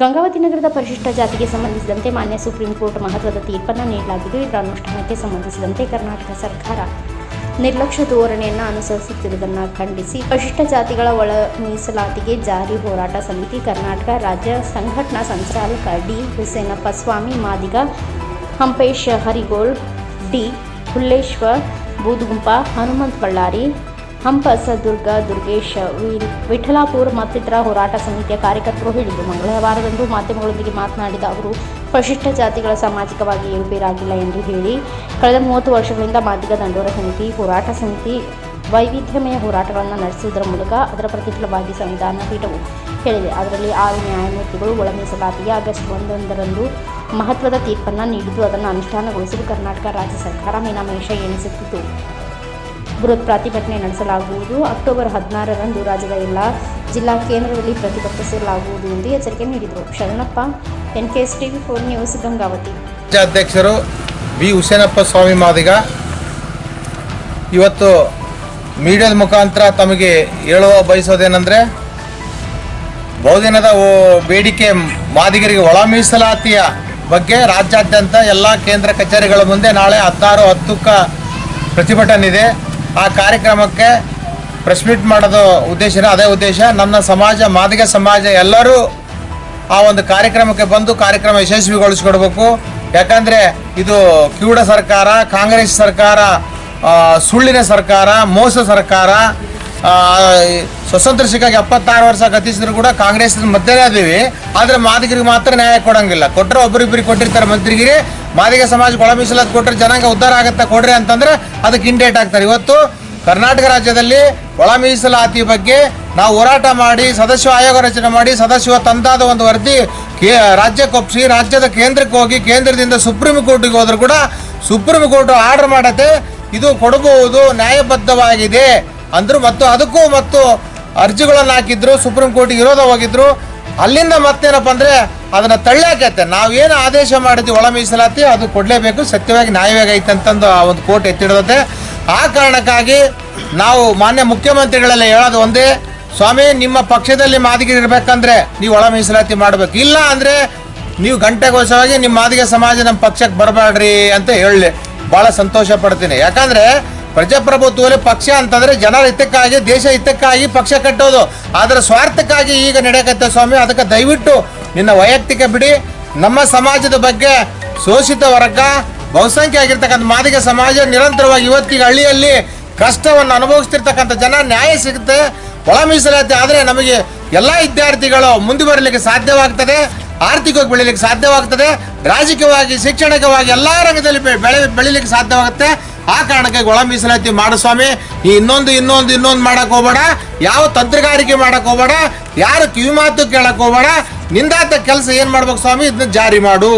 ಗಂಗಾವತಿ ನಗರದ ಪರಿಶಿಷ್ಟ ಜಾತಿಗೆ ಸಂಬಂಧಿಸಿದಂತೆ ಮಾನ್ಯ ಸುಪ್ರೀಂ ಕೋರ್ಟ್ ಮಹತ್ವದ ತೀರ್ಪನ್ನು ನೀಡಲಾಗಿದ್ದು ಇದರ ಅನುಷ್ಠಾನಕ್ಕೆ ಸಂಬಂಧಿಸಿದಂತೆ ಕರ್ನಾಟಕ ಸರ್ಕಾರ ನಿರ್ಲಕ್ಷ್ಯ ಧೋರಣೆಯನ್ನು ಅನುಸರಿಸುತ್ತಿರುವುದನ್ನು ಖಂಡಿಸಿ, ಪರಿಶಿಷ್ಟ ಜಾತಿಗಳ ಒಳ ಮೀಸಲಾತಿಗೆ ಜಾರಿ ಹೋರಾಟ ಸಮಿತಿ, ಕರ್ನಾಟಕ ರಾಜ್ಯ ಸಂಘಟನಾ ಸಂಚಾಲಕ ಡಿ ಹುಸೇನಪ್ಪ ಸ್ವಾಮಿ ಮಾದಿಗ ಹಂಪೇಶ್ ಹರಿಗೋಳ್, ಡಿ ಹುಲ್ಲೇಶ್ವರ್ ಬೂದುಗುಂಪ, ಹನುಮಂತ್ ಬಳ್ಳಾರಿ ಹಂಪಸ, ದುರ್ಗ, ದುರ್ಗೇಶ್ ವಿಠಲಾಪುರ್ ಮತ್ತಿತರ ಹೋರಾಟ ಸಮಿತಿಯ ಕಾರ್ಯಕರ್ತರು ಹೇಳಿದರು ಮಂಗಳವಾರದಂದು ಮಾಧ್ಯಮಗಳೊಂದಿಗೆ ಮಾತನಾಡಿದ ಅವರು, ಪರಿಶಿಷ್ಟ ಜಾತಿಗಳ ಸಾಮಾಜಿಕವಾಗಿ ಏರುಪೇರಾಗಿಲ್ಲ ಎಂದು ಹೇಳಿ, ಕಳೆದ ಮೂವತ್ತು ವರ್ಷಗಳಿಂದ ಮಾದಿಗ ದಂಡೋರ ಸಮಿತಿ, ಹೋರಾಟ ಸಮಿತಿ, ವೈವಿಧ್ಯಮಯ ಹೋರಾಟಗಳನ್ನು ನಡೆಸುವುದರ ಮೂಲಕ ಅದರ ಪ್ರತಿಫಲವಾಗಿ ಸಂವಿಧಾನ ಪೀಠವು ಹೇಳಿದೆ. ಅದರಲ್ಲಿ ಆರು ನ್ಯಾಯಮೂರ್ತಿಗಳು ಒಳ ಮೀಸಲಾತಿಗೆ ಆಗಸ್ಟ್ ಒಂದೊಂದರಂದು ಮಹತ್ವದ ತೀರ್ಪನ್ನು ನೀಡಿದ್ದು, ಅದನ್ನು ಅನುಷ್ಠಾನಗೊಳಿಸಲು ಕರ್ನಾಟಕ ರಾಜ್ಯ ಸರ್ಕಾರ ಮೀನಾಮೇಷ ಎಣಿಸುತ್ತಿತ್ತು ಬೃಹತ್ ಪ್ರತಿಭಟನೆ ನಡೆಸಲಾಗುವುದು. ಅಕ್ಟೋಬರ್ ಹದಿನಾರರಂದು ರಾಜ್ಯದ ಎಲ್ಲ ಜಿಲ್ಲಾ ಕೇಂದ್ರದಲ್ಲಿ ಪ್ರತಿಭಟಿಸಲಾಗುವುದು ಎಂದು ಎಚ್ಚರಿಕೆ ನೀಡಿದರು. Sharanappa N K TV four news, Gangavati. ರಾಜ್ಯಾಧ್ಯಕ್ಷರು ಬಿ ಹುಸೇನಪ್ಪ ಸ್ವಾಮಿ ಮಾದಿಗ ಇವತ್ತು ಮೀಡಿಯಾದ ಮುಖಾಂತರ ತಮಗೆ ಹೇಳುವ ಬಯಸೋದೇನೆಂದರೆ, ಬಹುದಿನದ ಬೇಡಿಕೆ ಮಾದಿಗರಿಗೆ ಒಳ ಮೀಸಲಾತಿಯ ಬಗ್ಗೆ ರಾಜ್ಯಾದ್ಯಂತ ಎಲ್ಲ ಕೇಂದ್ರ ಕಚೇರಿಗಳ ಮುಂದೆ ನಾಳೆ ಹತ್ತಾರು ಹತ್ತಕ್ಕೆ ಪ್ರತಿಭಟನೆ ಇದೆ. ಆ ಕಾರ್ಯಕ್ರಮಕ್ಕೆ ಪ್ರೆಸ್ ಮೀಟ್ ಮಾಡೋದು ಉದ್ದೇಶನ, ಅದೇ ಉದ್ದೇಶ. ನನ್ನ ಸಮಾಜ, ಮಾದಿಗ ಸಮಾಜ ಎಲ್ಲರೂ ಆ ಒಂದು ಕಾರ್ಯಕ್ರಮಕ್ಕೆ ಬಂದು ಕಾರ್ಯಕ್ರಮ ಯಶಸ್ವಿಗೊಳಿಸ್ಕೊಡ್ಬೇಕು. ಯಾಕಂದರೆ ಇದು ಕಿವುಡ ಸರ್ಕಾರ, ಕಾಂಗ್ರೆಸ್ ಸರ್ಕಾರ ಸುಳ್ಳಿನ ಸರ್ಕಾರ, ಮೋಸ ಸರ್ಕಾರ ಸ್ವತಂತ್ರ ಸಿಕ್ಕಾಗಿ ಎಪ್ಪತ್ತಾರು ವರ್ಷ ಗತಿಸಿದ್ರು ಕೂಡ ಕಾಂಗ್ರೆಸ್ ಮಧ್ಯನೇ ಅದೀವಿ ಆದರೆ ಮಾದಿಗರಿಗೆ ಮಾತ್ರ ನ್ಯಾಯ ಕೊಡಂಗಿಲ್ಲ. ಕೊಟ್ಟರೆ ಒಬ್ಬರಿಬ್ಬರಿಗೆ ಕೊಟ್ಟಿರ್ತಾರೆ ಮಂತ್ರಿಗಿರಿ ಮಾದಿಗ ಸಮಾಜಕ್ಕೆ ಒಳ ಕೊಟ್ಟರೆ ಜನಾಂಗ ಉದ್ಧಾರ ಆಗುತ್ತೆ ಕೊಡ್ರಿ ಅಂತಂದ್ರೆ ಅದಕ್ಕೆ ಇಂಡೇಟ್ ಆಗ್ತಾರೆ. ಇವತ್ತು ಕರ್ನಾಟಕ ರಾಜ್ಯದಲ್ಲಿ ಒಳ ಮೀಸಲಾತಿ ಬಗ್ಗೆ ನಾವು ಹೋರಾಟ ಮಾಡಿ, ಸದಸ್ಯ ಆಯೋಗ ರಚನೆ ಮಾಡಿ, ಸದಸ್ಯ ತಂದಾದ ಒಂದು ವರದಿ ಕೇ, ರಾಜ್ಯಕ್ಕೆ ರಾಜ್ಯದ ಕೇಂದ್ರಕ್ಕೆ ಹೋಗಿ, ಕೇಂದ್ರದಿಂದ ಸುಪ್ರೀಂ ಕೋರ್ಟಿಗೆ ಹೋದ್ರು ಕೂಡ ಸುಪ್ರೀಂ ಕೋರ್ಟ್ ಆರ್ಡರ್ ಮಾಡತ್ತೆ. ಇದು ಕೊಡಬಹುದು, ನ್ಯಾಯಬದ್ಧವಾಗಿದೆ. ಅಂದ್ರು ಮತ್ತು ಅದಕ್ಕೂ ಮತ್ತು ಅರ್ಜಿಗಳನ್ನು ಹಾಕಿದ್ರು, ಸುಪ್ರೀಂ ಕೋರ್ಟಿಗೆ ವಿರೋಧವಾಗಿದ್ರು. ಅಲ್ಲಿಂದ ಮತ್ತೇನಪ್ಪ ಅಂದರೆ ಅದನ್ನು ತಳ್ಳಾಕತ್ತೆ. ನಾವೇನು ಆದೇಶ ಮಾಡಿದ್ವಿ ಒಳ ಮೀಸಲಾತಿ, ಅದು ಕೊಡಲೇಬೇಕು, ಸತ್ಯವಾಗಿ ನ್ಯಾಯವಾಗಿ ಐತೆ ಅಂತಂದು ಆ ಒಂದು ಕೋರ್ಟ್ ಎತ್ತಿಡತ್ತೆ ಆ ಕಾರಣಕ್ಕಾಗಿ ನಾವು ಮಾನ್ಯ ಮುಖ್ಯಮಂತ್ರಿಗಳೆಲ್ಲ ಹೇಳೋದು ಒಂದೇ, ಸ್ವಾಮಿ, ನಿಮ್ಮ ಪಕ್ಷದಲ್ಲಿ ಮಾದಿಗೆ ಇರಬೇಕಂದ್ರೆ ನೀವು ಒಳ ಮೀಸಲಾತಿ ಮಾಡಬೇಕು. ಇಲ್ಲ ಅಂದರೆ ನೀವು ಗಂಟೆಗೋಸವಾಗಿ ನಿಮ್ಮ ಮಾದಿಗ ಸಮಾಜ ನಮ್ಮ ಪಕ್ಷಕ್ಕೆ ಬರಬೇಡ್ರಿ ಅಂತ ಹೇಳಿ. ಭಾಳ ಸಂತೋಷ ಪಡ್ತೀನಿ. ಯಾಕಂದ್ರೆ ಪ್ರಜಾಪ್ರಭುತ್ವದಲ್ಲಿ ಪಕ್ಷ ಅಂತಂದ್ರೆ ಜನರ ಹಿತಕ್ಕಾಗಿ, ದೇಶ ಹಿತಕ್ಕಾಗಿ ಪಕ್ಷ ಕಟ್ಟೋದು. ಆದ್ರೆ ಸ್ವಾರ್ಥಕ್ಕಾಗಿ ಈಗ ನಡೆಯಕತ್ತೆ ಸ್ವಾಮಿ, ಅದಕ್ಕೆ ದಯವಿಟ್ಟು ನಿನ್ನ ವೈಯಕ್ತಿಕ ಬಿಡಿ. ನಮ್ಮ ಸಮಾಜದ ಬಗ್ಗೆ ಶೋಷಿತ ವರ್ಗ, ಬಹುಸಂಖ್ಯೆ ಆಗಿರ್ತಕ್ಕಂಥ ಮಾದಿಗ ಸಮಾಜ ನಿರಂತರವಾಗಿ ಇವತ್ತಿಗೆ ಹಳ್ಳಿಯಲ್ಲಿ ಕಷ್ಟವನ್ನು ಅನುಭವಿಸ್ತಿರ್ತಕ್ಕಂಥ ಜನ ನ್ಯಾಯ ಸಿಗುತ್ತೆ. ಒಳ ಮೀಸಲಾತಿ ಆದರೆ ನಮಗೆ ಎಲ್ಲ ವಿದ್ಯಾರ್ಥಿಗಳು ಮುಂದೆ ಬರಲಿಕ್ಕೆ ಸಾಧ್ಯವಾಗ್ತದೆ, ಆರ್ಥಿಕವಾಗಿ ಬೆಳೀಲಿಕ್ಕೆ ಸಾಧ್ಯವಾಗ್ತದೆ, ರಾಜಕೀಯವಾಗಿ ಶೈಕ್ಷಣಿಕವಾಗಿ ಎಲ್ಲ ರಂಗದಲ್ಲಿ ಬೆಳೆ, ಬೆಳೀಲಿಕ್ಕೆ ಸಾಧ್ಯವಾಗುತ್ತೆ. ಆ ಕಾರಣಕ್ಕೆ ಒಳ ಮೀಸಲಾತಿ ಮಾಡು ಸ್ವಾಮಿ. ಈ ಇನ್ನೊಂದು ಇನ್ನೊಂದು ಇನ್ನೊಂದು ಮಾಡಕ್ ಹೋಗ್ಬೇಡ. ಯಾವ ತಂತ್ರಗಾರಿಕೆ ಮಾಡಕ್ ಹೋಗ್ಬೇಡ. ಯಾರು ಕಿವಿ ಮಾತು ಕೇಳಕ್ ಹೋಗ್ಬೇಡ. ನಿಂದಾತ ಕೆಲಸ ಏನ್ ಮಾಡ್ಬೇಕು ಸ್ವಾಮಿ? ಇದನ್ನ ಜಾರಿ ಮಾಡು.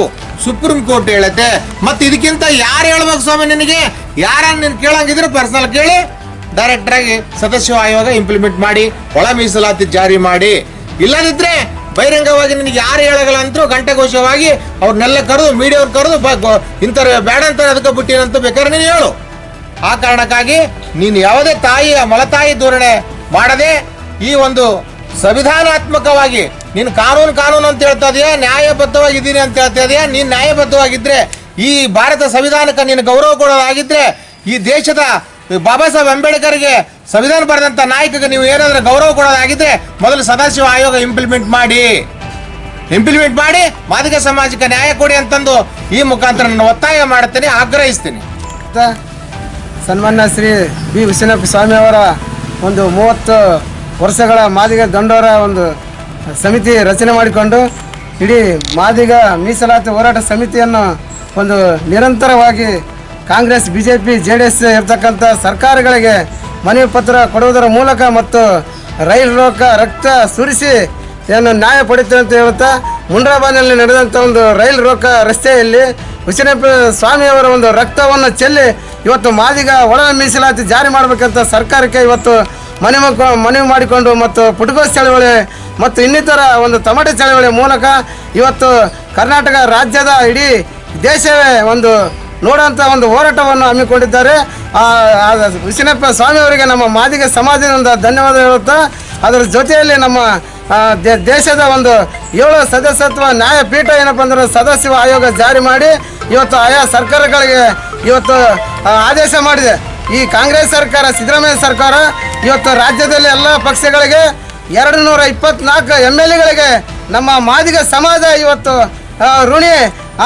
ಸುಪ್ರೀಂ ಕೋರ್ಟ್ ಹೇಳತ್ತೆ. ಮತ್ತೆ ಇದಕ್ಕಿಂತ ಯಾರು ಹೇಳ್ಬೇಕು ಸ್ವಾಮಿ ನಿನಗೆ? ಯಾರನ್ನ ನೀನು ಕೇಳಂಗಿದ್ರೆ ಪರ್ಸನಲ್ ಕೇಳಿ. ಡೈರೆಕ್ಟ್ ಆಗಿ ಸದಸ್ಯ ಆಯೋಗ ಇಂಪ್ಲಿಮೆಂಟ್ ಮಾಡಿ, ಒಳ ಮೀಸಲಾತಿ ಜಾರಿ ಮಾಡಿ. ಇಲ್ಲದಿದ್ರೆ ಬಹಿರಂಗವಾಗಿ ನಿನಗೆ ಯಾರು ಹೇಳಗಲ್ಲ ಅಂತೂ ಗಂಟೆಘೋಷವಾಗಿ ಅವ್ರನ್ನೆಲ್ಲ ಕರೆದು, ಮೀಡಿಯಾವ್ರು ಕರೆದು ಇಂಥವ್ರು ಬೇಡ ಅಂತ ಅದಕ್ಕೆ ಬಿಟ್ಟಿರಂತ ಬೇಕಾದ್ರೆ ನೀನು ಹೇಳು. ಆ ಕಾರಣಕ್ಕಾಗಿ ನೀನು ಯಾವುದೇ ತಾಯಿಯ ಮಲತಾಯಿ ಧೋರಣೆ ಮಾಡದೆ ಈ ಒಂದು ಸಂವಿಧಾನಾತ್ಮಕವಾಗಿ ನೀನು ಕಾನೂನು ಕಾನೂನು ಅಂತ ಹೇಳ್ತಾ ಇದೆಯಾ ನ್ಯಾಯಬದ್ಧವಾಗಿದ್ದೀನಿ ಅಂತ ಹೇಳ್ತಾ ಇದೆಯಾ, ನೀನು ನ್ಯಾಯಬದ್ಧವಾಗಿದ್ರೆ ಈ ಭಾರತ ಸಂವಿಧಾನಕ್ಕೆ ನೀನು ಗೌರವ ಕೊಡೋದಾಗಿದ್ರೆ ಈ ದೇಶದ ಬಾಬಾ ಸಾಹೇಬ್ ಅಂಬೇಡ್ಕರ್ಗೆ ಸಂವಿಧಾನ ಬರೆದಂಥ ನಾಯಕಗೆ ನೀವು ಏನಾದರೂ ಗೌರವ ಕೊಡೋದಾಗಿದ್ರೆ ಮೊದಲು ಸದಾಶಿವ ಆಯೋಗ ಇಂಪ್ಲಿಮೆಂಟ್ ಮಾಡಿ. ಇಂಪ್ಲಿಮೆಂಟ್ ಮಾಡಿ ಮಾದಿಗ ಸಮಾಜಕ್ಕೆ ನ್ಯಾಯ ಕೊಡಿ ಅಂತಂದು ಈ ಮುಖಾಂತರ ನಾನು ಒತ್ತಾಯ ಮಾಡ್ತೇನೆ ಆಗ್ರಹಿಸ್ತೀನಿ. ಸನ್ಮಾನ್ಯ ಶ್ರೀ ಬಿ. ವಿಶ್ವನಾಥ ಸ್ವಾಮಿ ಅವರ ಒಂದು ಮೂವತ್ತು ವರ್ಷಗಳ ಮಾದಿಗ ದಂಡೋರ ಒಂದು ಸಮಿತಿ ರಚನೆ ಮಾಡಿಕೊಂಡು ಇಡೀ ಮಾದಿಗ ಮೀಸಲಾತಿ ಹೋರಾಟ ಸಮಿತಿಯನ್ನು ಒಂದು ನಿರಂತರವಾಗಿ Congress B J P J D S ಇರ್ತಕ್ಕಂಥ ಸರ್ಕಾರಗಳಿಗೆ ಮನವಿ ಪತ್ರ ಕೊಡುವುದರ ಮೂಲಕ ಮತ್ತು ರೈಲು ರೋಕ ರಕ್ತ ಸುರಿಸಿ ಇದನ್ನು ನ್ಯಾಯ ಪಡಿತೇವೆ ಅಂತ ಹೇಳುತ್ತಾ ಮುಂಡ್ರಾಬಾದ್ನಲ್ಲಿ ನಡೆದಂಥ ಒಂದು ರೈಲ್ ರೋಕ ರಸ್ತೆಯಲ್ಲಿ ಹುಸೇನಪ್ಪ ಸ್ವಾಮಿಯವರ ಒಂದು ರಕ್ತವನ್ನು ಚೆಲ್ಲಿ ಇವತ್ತು ಮಾದಿಗ ಒಳ ಮೀಸಲಾತಿ ಜಾರಿ ಮಾಡಬೇಕಂತ ಸರ್ಕಾರಕ್ಕೆ ಇವತ್ತು ಮನವಿ ಮನವಿ ಮಾಡಿಕೊಂಡು ಮತ್ತು ಪುಟಗೋಸ್ ಚಳವಳಿ ಮತ್ತು ಇನ್ನಿತರ ಒಂದು ತಮಟೆ ಚಳವಳಿ ಮೂಲಕ ಇವತ್ತು ಕರ್ನಾಟಕ ರಾಜ್ಯದ ಇಡೀ ದೇಶವೇ ಒಂದು ನೋಡುವಂಥ ಒಂದು ಹೋರಾಟವನ್ನು ಹಮ್ಮಿಕೊಂಡಿದ್ದಾರೆ. ಸ್ವಾಮಿ ಸ್ವಾಮಿಯವರಿಗೆ ನಮ್ಮ ಮಾದಿಗ ಸಮಾಜದಿಂದ ಧನ್ಯವಾದ ಹೇಳುತ್ತಾ, ಅದರ ಜೊತೆಯಲ್ಲಿ ನಮ್ಮ ದೇಶದ ಒಂದು ಏಳು ಸದಸ್ಯತ್ವ ನ್ಯಾಯಪೀಠ ಏನಪ್ಪ ಅಂದ್ರೆ ಸದಸ್ಯ ಆಯೋಗ ಜಾರಿ ಮಾಡಿ ಇವತ್ತು ಆಯಾ ಸರ್ಕಾರಗಳಿಗೆ ಇವತ್ತು ಆದೇಶ ಮಾಡಿದೆ. ಈ ಕಾಂಗ್ರೆಸ್ ಸರ್ಕಾರ, ಸಿದ್ದರಾಮಯ್ಯ ಸರ್ಕಾರ ಇವತ್ತು ರಾಜ್ಯದಲ್ಲಿ ಎಲ್ಲ ಪಕ್ಷಗಳಿಗೆ ಎರಡು ನೂರ ಇಪ್ಪತ್ನಾಲ್ಕು ಎಂ ಎಲ್ ಎಗಳಿಗೆ ನಮ್ಮ ಮಾದಿಗ ಸಮಾಜ ಇವತ್ತು ಋಣಿ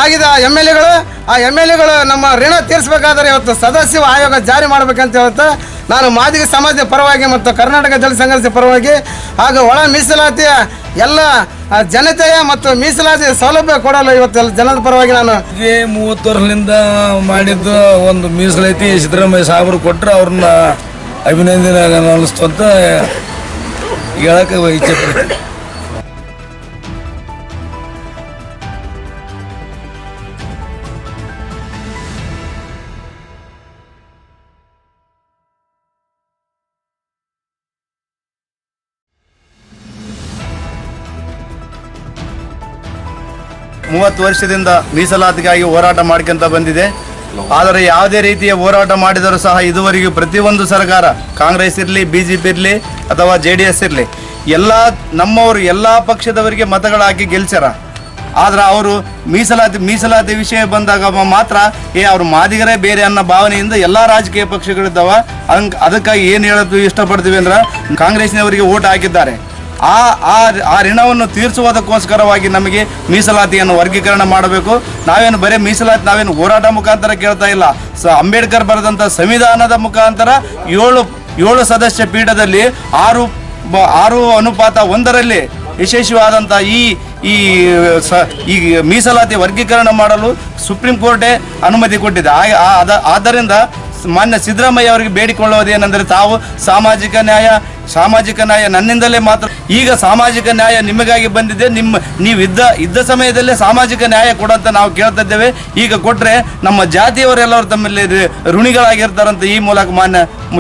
ಆಗಿದ ಎಂ ಎಲ್ ಎಗಳು ಆ ಎಂ ಎಲ್ ಎಗಳು ನಮ್ಮ ಋಣ ತೀರಿಸಬೇಕಾದ್ರೆ ಇವತ್ತು ಸದಸ್ಯ ಆಯೋಗ ಜಾರಿ ಮಾಡಬೇಕಂತ ಹೇಳ್ತಾ ನಾನು ಮಾದಿಗ ಸಮಾಜದ ಪರವಾಗಿ ಮತ್ತು ಕರ್ನಾಟಕ ಜಲ ಸಂಘರ್ಷ ಪರವಾಗಿ ಹಾಗೂ ಒಳ ಮೀಸಲಾತಿಯ ಎಲ್ಲ ಜನತೆಯ ಮತ್ತು ಮೀಸಲಾತಿ ಸೌಲಭ್ಯ ಕೊಡಲು ಇವತ್ತು ಜನದ ಪರವಾಗಿ ನಾನು ಮೂವತ್ತು ವರ್ಷದಿಂದ ಮಾಡಿದ್ದು ಒಂದು ಮೀಸಲಾತಿ ಸಿದ್ದರಾಮಯ್ಯ ಸಾಹೇಬರು ಕೊಟ್ಟರು ಅವ್ರನ್ನ ಅಭಿನಂದನೆ ಅನ್ನಿಸ್ತು ಅಂತ ಹೇಳಕ್ಕೆ ಇಚ್ಛೆ ಮೂವತ್ತು ವರ್ಷದಿಂದ ಮೀಸಲಾತಿಗಾಗಿ ಹೋರಾಟ ಮಾಡ್ಕೊಂತ ಬಂದಿದೆ. ಆದರೆ ಯಾವುದೇ ರೀತಿಯ ಹೋರಾಟ ಮಾಡಿದರೂ ಸಹ ಇದುವರೆಗೂ ಪ್ರತಿಯೊಂದು ಸರ್ಕಾರ, ಕಾಂಗ್ರೆಸ್ ಇರಲಿ ಬಿ ಜೆ ಇರಲಿ, ಅಥವಾ ಜೆ ಇರಲಿ, ಎಲ್ಲ ನಮ್ಮವರು, ಎಲ್ಲ ಪಕ್ಷದವರಿಗೆ ಮತಗಳು ಹಾಕಿ ಗೆಲ್ಸ್ಯಾರ. ಆದ್ರೆ ಅವರು ಮೀಸಲಾತಿ ಮೀಸಲಾತಿ ವಿಷಯ ಬಂದಾಗ ಮಾತ್ರ ಏ, ಅವ್ರ ಮಾದಿಗರೇ ಬೇರೆ ಅನ್ನೋ ಭಾವನೆಯಿಂದ ಎಲ್ಲ ರಾಜಕೀಯ ಪಕ್ಷಗಳಿದ್ದಾವ ಹಂಗೆ ಅದಕ್ಕಾಗಿ ಏನು ಹೇಳೋದು ಇಷ್ಟಪಡ್ತೀವಿ ಅಂದ್ರೆ, ಕಾಂಗ್ರೆಸ್ನವರಿಗೆ ಓಟ್ ಹಾಕಿದ್ದಾರೆ. ಆ ಆ ಋಣವನ್ನು ತೀರಿಸುವುದಕ್ಕೋಸ್ಕರವಾಗಿ ನಮಗೆ ಮೀಸಲಾತಿಯನ್ನು ವರ್ಗೀಕರಣ ಮಾಡಬೇಕು. ನಾವೇನು ಬರೀ ಮೀಸಲಾತಿ, ನಾವೇನು ಹೋರಾಟ ಮುಖಾಂತರ ಕೇಳ್ತಾ ಇಲ್ಲ. ಸ, ಅಂಬೇಡ್ಕರ್ ಬರೆದಂಥ ಸಂವಿಧಾನದ ಮುಖಾಂತರ ಏಳು ಏಳು ಸದಸ್ಯ ಪೀಠದಲ್ಲಿ ಆರು ಆರು ಅನುಪಾತ ಒಂದರಲ್ಲಿ ಯಶಸ್ವಿಯಾದಂಥ ಈ ಈ, ಸ, ಈ ಮೀಸಲಾತಿ ವರ್ಗೀಕರಣ ಮಾಡಲು ಸುಪ್ರೀಂ ಕೋರ್ಟೇ ಅನುಮತಿ ಕೊಟ್ಟಿದೆ. ಆದ್ದರಿಂದ ಮಾನ್ಯ ಸಿದ್ದರಾಮಯ್ಯ ಅವರಿಗೆ ಬೇಡಿಕೊಳ್ಳುವುದೇನೆಂದರೆ ತಾವು ಸಾಮಾಜಿಕ ನ್ಯಾಯ ಸಾಮಾಜಿಕ ನ್ಯಾಯ ನನ್ನಿಂದಲೇ ಮಾತ್ರ. ಈಗ ಸಾಮಾಜಿಕ ನ್ಯಾಯ ನಿಮಗಾಗಿ ಬಂದಿದೆ. ನಿಮ್ಮ, ನೀವು ಇದ್ದ ಇದ್ದ ಸಮಯದಲ್ಲೇ ಸಾಮಾಜಿಕ ನ್ಯಾಯ ಕೊಡಂತ ನಾವು ಕೇಳ್ತಾ ಇದ್ದೇವೆ. ಈಗ ಕೊಟ್ಟರೆ ನಮ್ಮ ಜಾತಿಯವರೆಲ್ಲರೂ ತಮ್ಮಲ್ಲಿ ಋಣಿಗಳಾಗಿರ್ತಾರಂತ ಈ ಮೂಲಕ ಮಾನ್ಯ